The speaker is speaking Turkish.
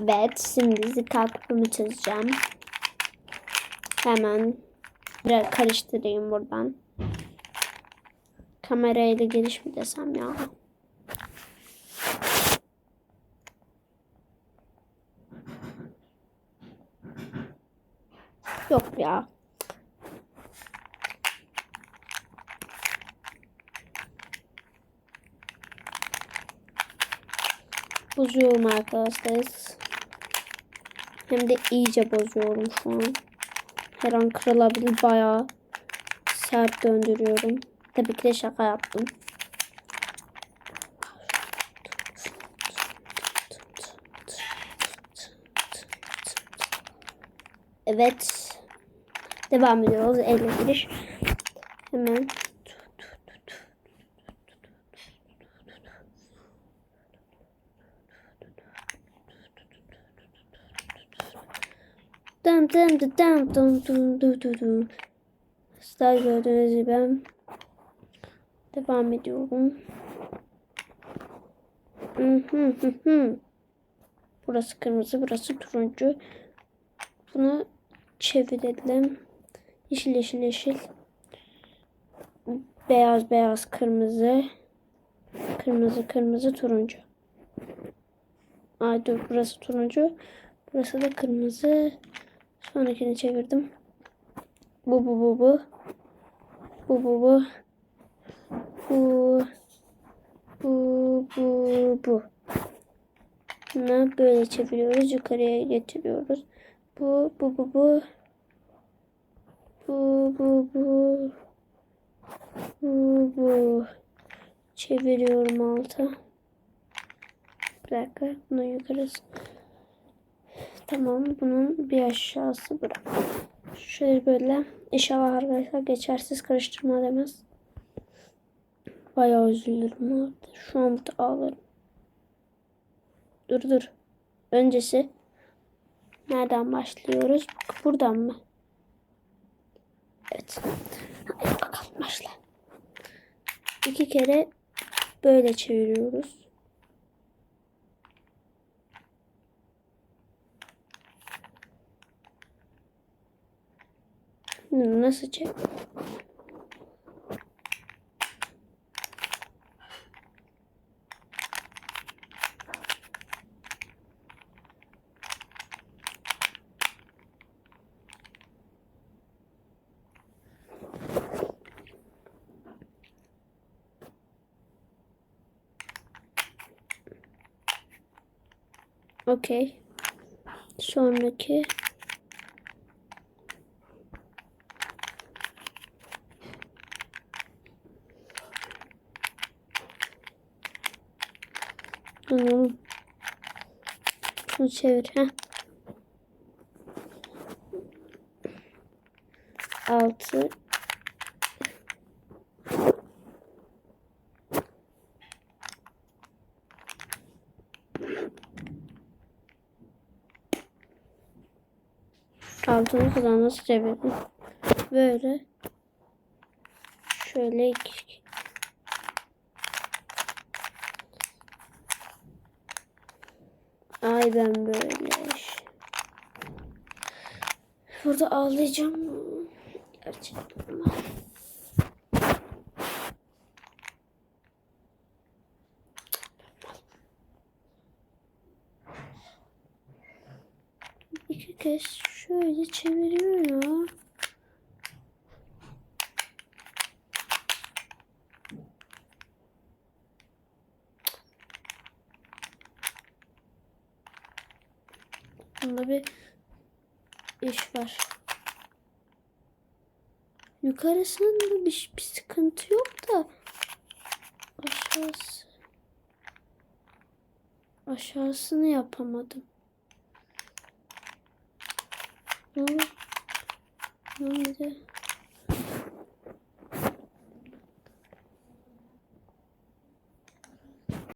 Evet şimdi kalkıpımı çözeceğim. Hemen biraz karıştırayım buradan. Kamerayla giriş mi desem ya? Yok ya. Bozuyorum arkadaşlar. Hem de iyice bozuyorum şu an. Her an kırılabilir bayağı sert döndürüyorum. Tabii ki de şaka yaptım. Evet. Devam ediyoruz. Elle giriş. Hemen. Dum dum dum dum dum dum dum dum dum. Sizler gördüğünüz gibi devam ediyorum. Burası kırmızı, burası turuncu. Bunu çevirelim. Yeşil yeşil yeşil. Beyaz beyaz kırmızı. Kırmızı kırmızı turuncu. Ay dur burası turuncu. Burası da kırmızı. Sonrakini çevirdim. Bu bu bu bu. Bu bu bu. Bu. Bu bu bu. Bunu böyle çeviriyoruz. Yukarıya getiriyoruz. Bu bu bu bu. Bu bu bu. Bu bu. Çeviriyorum alta. Bir dakika. Bunu yukarısı. Tamam. Bunun bir aşağısı bırak. Şöyle böyle. İnşallah arkadaşlar geçersiz karıştırma demez. Bayağı üzülürüm. Şu an burada ağlarım. Dur dur. Öncesi. Nereden başlıyoruz? Buradan mı? Evet. Hadi bakalım başla. İki kere böyle çeviriyoruz. Nasıl çek? Okey. Sonraki Bunu çevir. Heh. Altı. Altını kadar nasıl çevirdim? Böyle. Şöyle iki. Ay ben böyle. Burada ağlayacağım. Gerçekten. İki kez şöyle çeviriyor ya. Bunda bir iş var. Yukarısında bir, bir sıkıntı yok da aşağısı aşağısını yapamadım. Bu nerede?